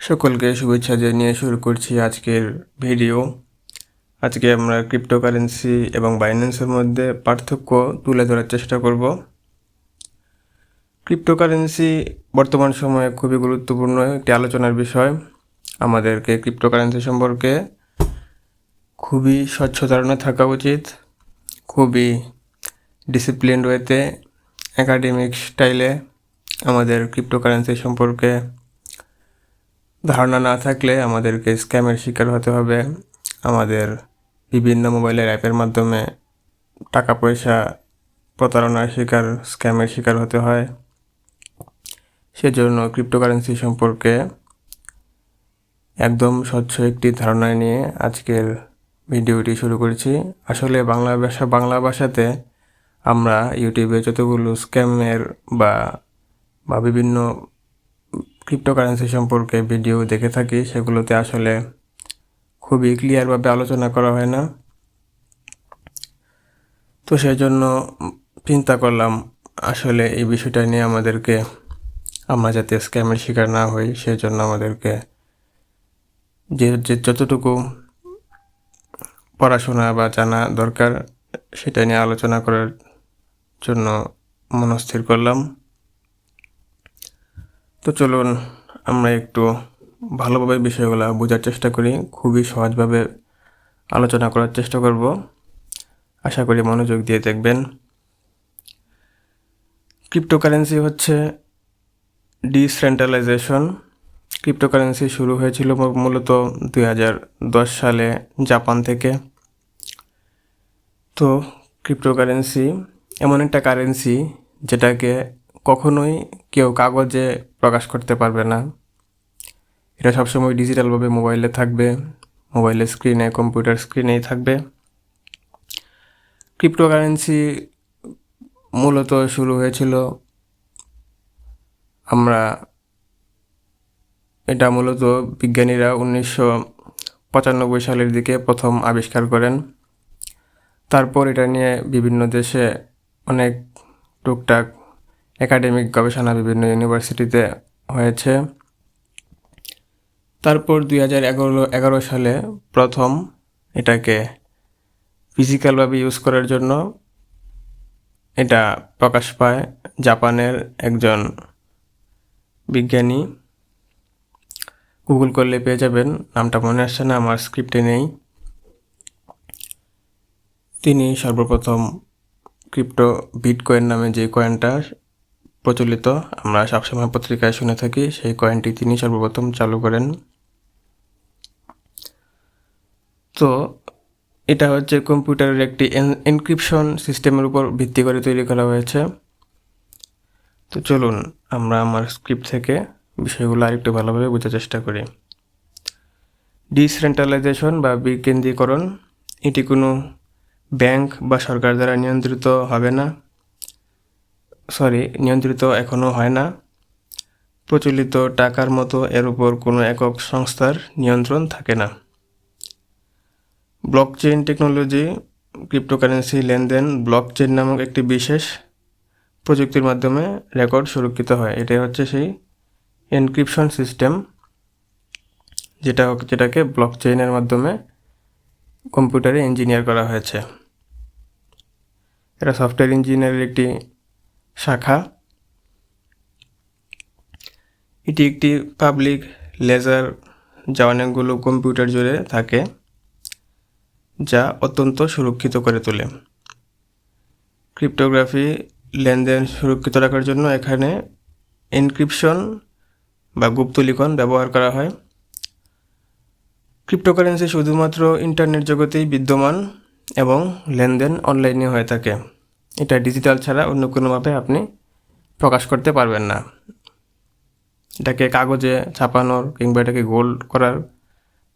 সকলকে শুভেচ্ছা জানিয়ে শুরু করছি আজকের ভিডিও। আজকে আমরা ক্রিপ্টোকারেন্সি এবং বাইন্যান্সের মধ্যে পার্থক্য তুলে ধরার চেষ্টা করব। ক্রিপ্টোকারেন্সি বর্তমান সময়ে খুবই গুরুত্বপূর্ণ একটি আলোচনার বিষয়। আমাদেরকে ক্রিপ্টোকারেন্সি সম্পর্কে খুবই স্বচ্ছ ধারণা থাকা উচিত, খুবই ডিসিপ্লিন ওয়েতে একাডেমিক স্টাইলে আমাদের ক্রিপ্টোকারেন্সি সম্পর্কে ধারণা না থাকলে আমাদেরকে স্ক্যামের শিকার হতে হবে। আমাদের বিভিন্ন মোবাইলের অ্যাপের মাধ্যমে টাকা পয়সা প্রতারণার শিকার, স্ক্যামের শিকার হতে হয়। সেজন্য ক্রিপ্টোকারেন্সি সম্পর্কে একদম স্বচ্ছ একটি ধারণা নিয়ে আজকের ভিডিওটি শুরু করেছি। আসলে বাংলা ভাষা, বাংলা ভাষাতে আমরা ইউটিউবে যতগুলো স্ক্যামের বা বা বিভিন্ন ক্রিপ্টোকারেন্সি সম্পর্কে ভিডিও দেখে থাকি, সেগুলোতে আসলে খুবই ক্লিয়ারভাবে আলোচনা করা হয় না। তো সেই জন্য চিন্তা করলাম, আসলে এই বিষয়টা নিয়ে আমাদেরকে, আমরা যাতে স্ক্যামের শিকার না হই সেই জন্য আমাদেরকে যে যে যতটুকু পড়াশোনা বা জানা দরকার, সেটা নিয়ে আলোচনা করার জন্য মনস্থির করলাম। তো চলুন, আমরা একটু ভালোভাবে বিষয়গুলো বোঝার চেষ্টা করি, খুবই সহজভাবে আলোচনা করার চেষ্টা করব। আশা করি মনোযোগ দিয়ে দেখবেন। ক্রিপ্টোকারেন্সি হচ্ছে ডিসেন্ট্রালাইজেশন। ক্রিপ্টোকারেন্সি শুরু হয়েছিল মূলত দু হাজার দশ সালে জাপান থেকে। তো ক্রিপ্টোকারেন্সি এমন একটা কারেন্সি যেটাকে কখনোই কেউ কাগজে প্রকাশ করতে পারবে না। এটা সবসময় ডিজিটালভাবে মোবাইলে থাকবে, মোবাইলের স্ক্রিনে, কম্পিউটার স্ক্রিনেই থাকবে। ক্রিপ্টোকারেন্সি মূলত শুরু হয়েছিল, আমরা এটা মূলত বিজ্ঞানীরা উনিশশো পঁচানব্বই সালের দিকে প্রথম আবিষ্কার করেন। তারপর এটা নিয়ে বিভিন্ন দেশে অনেক টুকটাক একাডেমিক গবেষণা বিভিন্ন ইউনিভার্সিটিতে হয়েছে। তারপর দুই হাজার এগারো এগারো সালে প্রথম এটাকে ফিজিক্যালভাবে ইউজ করার জন্য এটা প্রকাশ পায় জাপানের একজন বিজ্ঞানী। গুগল করলে পেয়ে যাবেন, নামটা মনে আসছে না, আমার স্ক্রিপ্টে নেই। তিনি সর্বপ্রথম ক্রিপ্টো বিটকয়েন নামে যে কয়েনটা প্রচলিত। আমরা সবসময় পত্রিকায় শুনে থাকি, সেই কয়েনটি তিনি সর্বপ্রথম চালু করেন। তো, এটা হচ্ছে কম্পিউটারের একটি এনক্রিপশন সিস্টেমের উপর ভিত্তি করে তৈরি করা হয়েছে। তো চলুন, আমরা আমার স্ক্রিপ্ট থেকে বিষয়গুলো আরেকটু ভালোভাবে বোঝার চেষ্টা করি। ডিসেন্ট্রালাইজেশন বা বিকেন্দ্রীকরণ, এটি কোনো ব্যাংক বা সরকার দ্বারা নিয়ন্ত্রিত হবে না। সরি, নিয়ন্ত্রিত এখনও হয় না। প্রচলিত টাকার মতো এর উপর কোনো একক সংস্থার নিয়ন্ত্রণ থাকে না। ব্লকচেইন টেকনোলজি, ক্রিপ্টোকারেন্সি লেনদেন, ব্লকচেইন নামক একটি বিশেষ প্রযুক্তির মাধ্যমে রেকর্ড সুরক্ষিত হয়। এটাই হচ্ছে সেই এনক্রিপশন সিস্টেম, যেটা যেটাকে ব্লকচেইনের মাধ্যমে কম্পিউটারে ইঞ্জিনিয়ার করা হয়েছে। এটা সফটওয়্যার ইঞ্জিনিয়ারের একটি শাখা। এটি একটি পাবলিক লেজার যা অনেকগুলো কম্পিউটার জুড়ে থাকে, যা অত্যন্ত সুরক্ষিত করে তোলে। ক্রিপ্টোগ্রাফি লেনদেন সুরক্ষিত রাখার জন্য এখানে এনক্রিপশন বা গুপ্তলিখন ব্যবহার করা হয়। ক্রিপ্টোকারেন্সি শুধুমাত্র ইন্টারনেট জগতেই বিদ্যমান এবং লেনদেন অনলাইনে হয়ে থাকে। এটা ডিজিটাল ছাড়া অন্য কোনোভাবে আপনি প্রকাশ করতে পারবেন না। এটাকে কাগজে ছাপানোর কিংবা এটাকে গোল্ড করার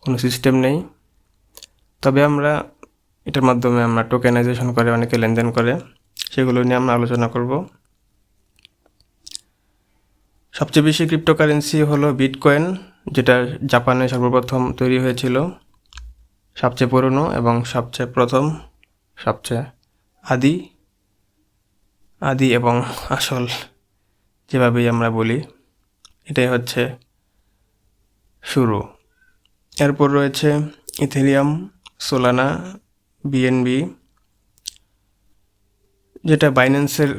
কোনো সিস্টেম নেই। তবে আমরা এটার মাধ্যমে আমরা টোকেনাইজেশন করে, অনেকে লেনদেন করে, সেগুলো নিয়ে আমরা আলোচনা করব। সবচেয়ে বেশি ক্রিপ্টোকারেন্সি হলো বিটকয়েন যেটা জাপানে সর্বপ্রথম তৈরি হয়েছিল। সবচেয়ে পুরনো এবং সবচেয়ে প্রথম, সবচেয়ে আদি আদি এবং আসল যেভাবেই আমরা বলি, এটাই হচ্ছে শুরু। এরপর রয়েছে ইথেরিয়াম সোলানা, বিএনবি, যেটা বাইন্যান্সের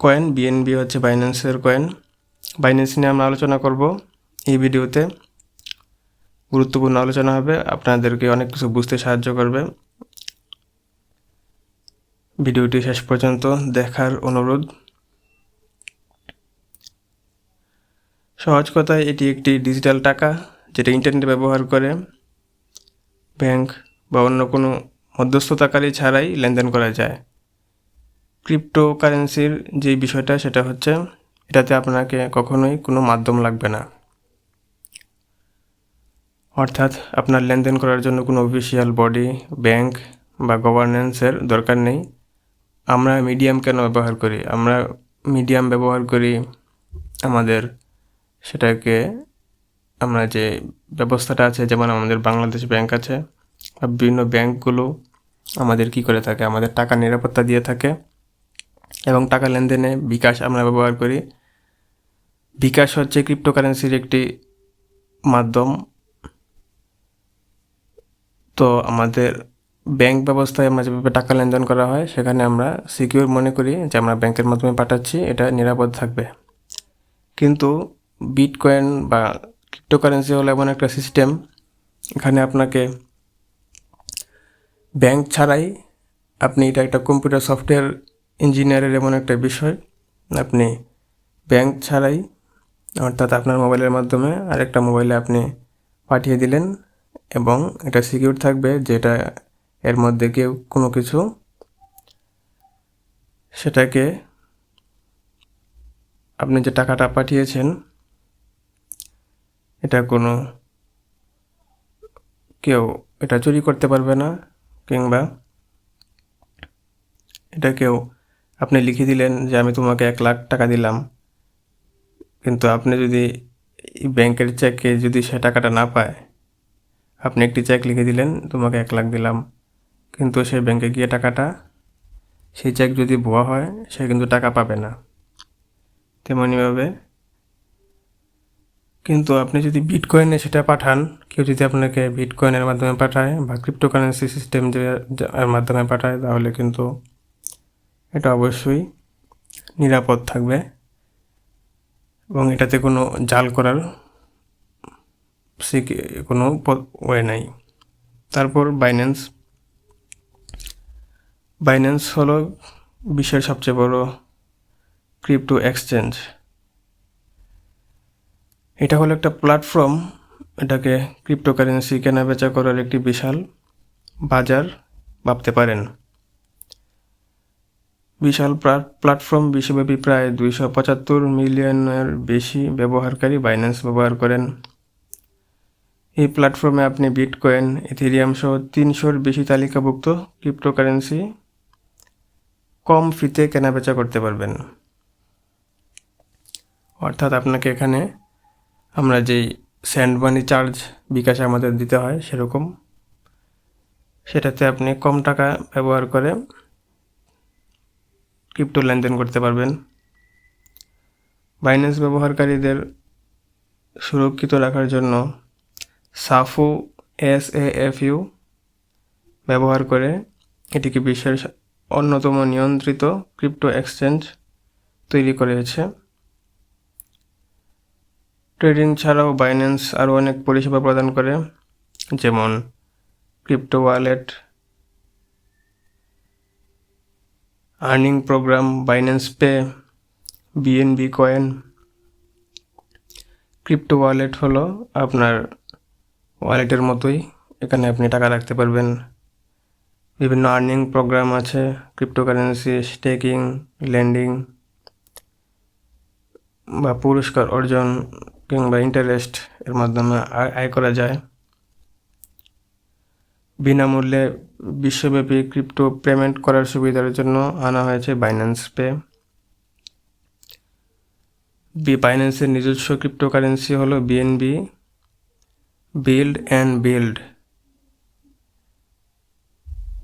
কয়েন, বিএনবি হচ্ছে বাইন্যান্সের কয়েন। বাইন্যান্স নিয়ে আমরা আলোচনা করব এই ভিডিওতে। গুরুত্বপূর্ণ আলোচনা হবে, আপনাদেরকে অনেক কিছু বুঝতে সাহায্য করবে। ভিডিওটি শেষ পর্যন্ত দেখার অনুরোধ। সহজ কথায়, এটি একটি ডিজিটাল টাকা যেটা ইন্টারনেট ব্যবহার করে ব্যাংক বা অন্য কোনো মধ্যস্থতাকারী ছাড়াই লেনদেন করা যায়। ক্রিপ্টোকারেন্সির যে বিষয়টা, সেটা হচ্ছে এটাতে আপনাকে কখনোই কোনো মাধ্যম লাগবে না। অর্থাৎ আপনার লেনদেন করার জন্য কোনো অফিসিয়াল বডি ব্যাংক বা গভর্নেন্সের দরকার নেই। আমরা মিডিয়াম কেন ব্যবহার করি? আমরা মিডিয়াম ব্যবহার করি আমাদের সেটাকে আমরা যে ব্যবস্থাটা আছে, যেমন আমাদের বাংলাদেশ ব্যাংক আছে বা বিভিন্ন ব্যাংকগুলো আমাদের কি করে থাকে? আমাদের টাকা নিরাপত্তা দিয়ে থাকে এবং টাকা লেনদেনে বিকাশ আমরা ব্যবহার করি। বিকাশ হচ্ছে ক্রিপ্টোকারেন্সির একটি মাধ্যম। তো আমাদের ব্যাংক ব্যবস্থায় আমরা যেভাবে টাকা লেনদেন করা হয়, সেখানে আমরা সিকিউর মনে করি যে আমরা ব্যাংকের মাধ্যমে পাঠাচ্ছি, এটা নিরাপদ থাকবে। কিন্তু বিটকয়েন বা ক্রিপ্টোকারেন্সি হলো এমন একটা সিস্টেম এখানে আপনাকে ব্যাংক ছাড়াই আপনি এটা একটা কম্পিউটার সফটওয়্যার ইঞ্জিনিয়ারের এমন একটা বিষয়। আপনি ব্যাংক ছাড়াই, অর্থাৎ আপনার মোবাইলের মাধ্যমে আরেকটা মোবাইলে আপনি পাঠিয়ে দিলেন এবং এটা সিকিউর থাকবে, যেটা এর মধ্যে কেউ কোনো কিছু সেটাকে আপনি যে টাকাটা পাঠিয়েছেন, এটা কোনো কেউ এটা চুরি করতে পারবে না, কিংবা এটা কেউ আপনি লিখে দিলেন যে আমি তোমাকে এক লাখ টাকা দিলাম, কিন্তু আপনি যদি ব্যাংকের চেকে যদি সে টাকাটা না পায়, আপনি একটি চেক লিখে দিলেন, তোমাকে এক লাখ দিলাম। কিন্তু সে ব্যাংকে গিয়ে টাকাটা, সেই চেক যদি ভুয়া হয়, সে কিন্তু টাকা পাবে না। তেমনইভাবে কিন্তু আপনি যদি বিটকয়েনে সেটা পাঠান, কেউ যদি আপনাকে বিটকয়েনের মাধ্যমে পাঠায় বা ক্রিপ্টোকারেন্সি সিস্টেম এর মাধ্যমে পাঠায়, তাহলে কিন্তু এটা অবশ্যই নিরাপদ থাকবে। এবং এটাতে কোনো জাল করার কোনো ওয়ে নাই। তারপর বাইন্যান্স বাইন্যান্স হলো বিশ্বের সবচেয়ে বড় ক্রিপ্টো এক্সচেঞ্জ এটা হলো একটা প্ল্যাটফর্ম এটাকে ক্রিপ্টোকারেন্সি কেনা বেচা করার একটি বিশাল বাজার ভাবতে পারেন। বিশাল প্ল্যাটফর্ম বিশ্বব্যাপী প্রায় দুইশো পঁচাত্তর মিলিয়নের বেশি ব্যবহারকারী বাইন্যান্স ব্যবহার করেন। এই প্ল্যাটফর্মে আপনি বিটকয়েন ইথেরিয়াম সহ তিনশোর বেশি তালিকাভুক্ত ক্রিপ্টোকারেন্সি কম ফিতে কেনাবেচা করতে পারবেন। অর্থাৎ আপনাকে এখানে আমরা যেই স্যান্ড মানি চার্জ বিকাশে আমাদের দিতে হয় সেরকম, সেটাতে আপনি কম টাকা ব্যবহার করে ক্রিপ্টো লেনদেন করতে পারবেন। বাইন্যান্স ব্যবহারকারীদের সুরক্ষিত রাখার জন্য SAFU S A F U ব্যবহার করে এটিকে বিশ্বের অন্যতম নিয়ন্ত্রিত ক্রিপ্টো এক্সচেঞ্জ তৈরি করেছে। ট্রেডিং ছাড়াও বাইন্যান্স আরও অনেক পরিষেবা প্রদান করে, যেমন crypto wallet, earning program Binance Pay BNB coin crypto wallet হলো আপনার ওয়ালেটের মতোই, এখানে আপনি টাকা রাখতে পারবেন। বিভিন্ন আর্নিং প্রোগ্রাম আছে ক্রিপ্টোকারেন্সি স্টেকিং ল্যান্ডিং বা পুরস্কার অর্জন কিংবা ইন্টারেস্ট এর মাধ্যমে আয় করা যায়। বিনামূল্যে বিশ্বব্যাপী ক্রিপ্টো পেমেন্ট করার সুবিধার জন্য আনা হয়েছে বাইন্যান্স পে বি বাইন্যান্সের নিজস্ব ক্রিপ্টোকারেন্সি হলো বিএনবি বিল্ড অ্যান্ড বিল্ড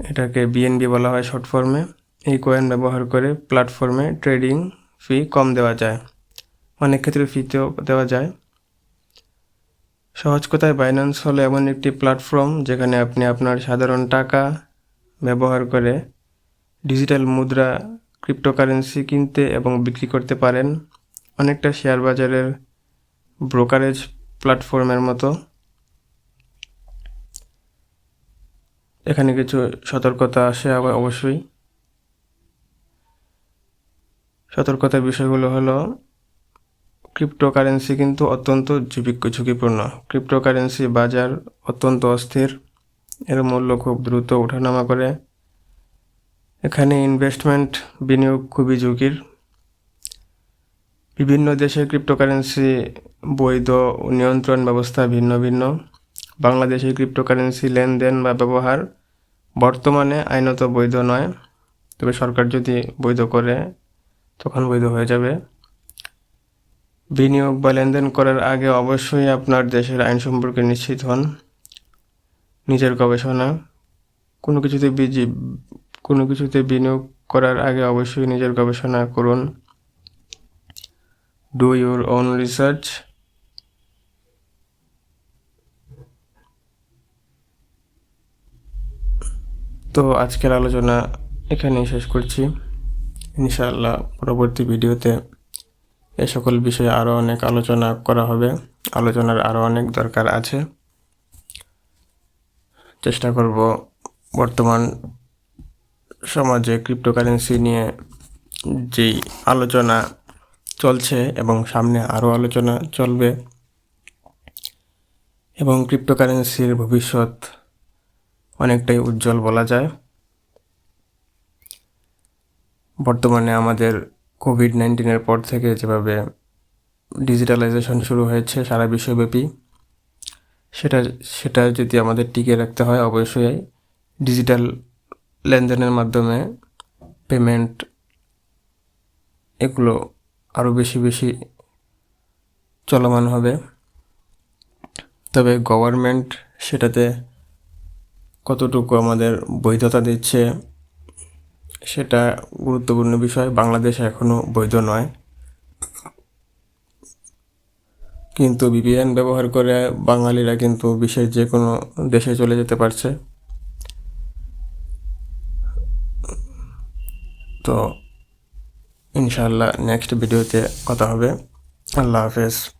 এটাকে বিএনবি বলা হয় শর্ট ফর্মে এই কয়েন ব্যবহার করে প্ল্যাটফর্মে ট্রেডিং ফি কম দেওয়া যায়। অনেক ক্ষেত্রে ফিতেও দেওয়া যায়। সহজ কথায় বাইন্যান্স হলো এমন একটি প্ল্যাটফর্ম যেখানে আপনি আপনার সাধারণ টাকা ব্যবহার করে ডিজিটাল মুদ্রা ক্রিপ্টোকারেন্সি কিনতে এবং বিক্রি করতে পারেন। অনেকটা শেয়ার বাজারের ব্রোকারেজ প্ল্যাটফর্মের মতো। এখানে কিছু সতর্কতা আসে আবার অবশ্যই। সতর্কতার বিষয়গুলো হলো ক্রিপ্টোকারেন্সি কিন্তু অত্যন্ত ঝুঁকি ঝুঁকিপূর্ণ। ক্রিপ্টোকারেন্সি বাজার অত্যন্ত অস্থির। এর মূল্য খুব দ্রুত ওঠানামা করে। এখানে ইনভেস্টমেন্ট বিনিয়োগ খুবই ঝুঁকির। বিভিন্ন দেশের ক্রিপ্টোকারেন্সি বৈধ নিয়ন্ত্রণ ব্যবস্থা ভিন্ন ভিন্ন। বাংলাদেশের ক্রিপ্টোকারেন্সি লেনদেন বা ব্যবহার বর্তমানে আইনত বৈধ নয়। তবে সরকার যদি বৈধ করে, তখন বৈধ হয়ে যাবে। বিনিয়োগ বা লেনদেন করার আগে অবশ্যই আপনার দেশের আইন সম্পর্কে নিশ্চিত হন। নিজের গবেষণা। কোনো কিছুতে বিজি, কোনো কিছুতে বিনিয়োগ করার আগে অবশ্যই নিজের গবেষণা করুন। ডু ইউর ওন রিসার্চ তো আজকের আলোচনা এখানেই শেষ করছি। ইনশাআল্লাহ পরবর্তী ভিডিওতে এ সকল বিষয়ে আরও অনেক আলোচনা করা হবে। আলোচনার আরও অনেক দরকার আছে। চেষ্টা করব বর্তমান সমাজে ক্রিপ্টোকারেন্সি নিয়ে যেই আলোচনা চলছে এবং সামনে আরও আলোচনা চলবে এবং ক্রিপ্টোকারেন্সির ভবিষ্যৎ অনেকটাই উজ্জ্বল বলা যায়। বর্তমানে আমাদের কোভিড নাইন্টিনের পর থেকে যেভাবে ডিজিটালাইজেশন শুরু হয়েছে সারা বিশ্বব্যাপী, সেটা সেটা যদি আমাদের টিকে রাখতে হয় অবশ্যই ডিজিটাল লেনদেনের মাধ্যমে পেমেন্ট এগুলো আরও বেশি বেশি চলমান হবে। তবে গভর্নমেন্ট সেটাতে কতটুকু আমাদের বৈধতা দিচ্ছে সেটা গুরুত্বপূর্ণ বিষয়। বাংলাদেশে এখনও বৈধ নয়। কিন্তু বিপিএন ব্যবহার করে বাঙালিরা কিন্তু বিশ্বের যে কোনো দেশে চলে যেতে পারছে। তো ইনশাল্লাহ নেক্সট ভিডিওতে কথা হবে। আল্লাহ হাফেজ।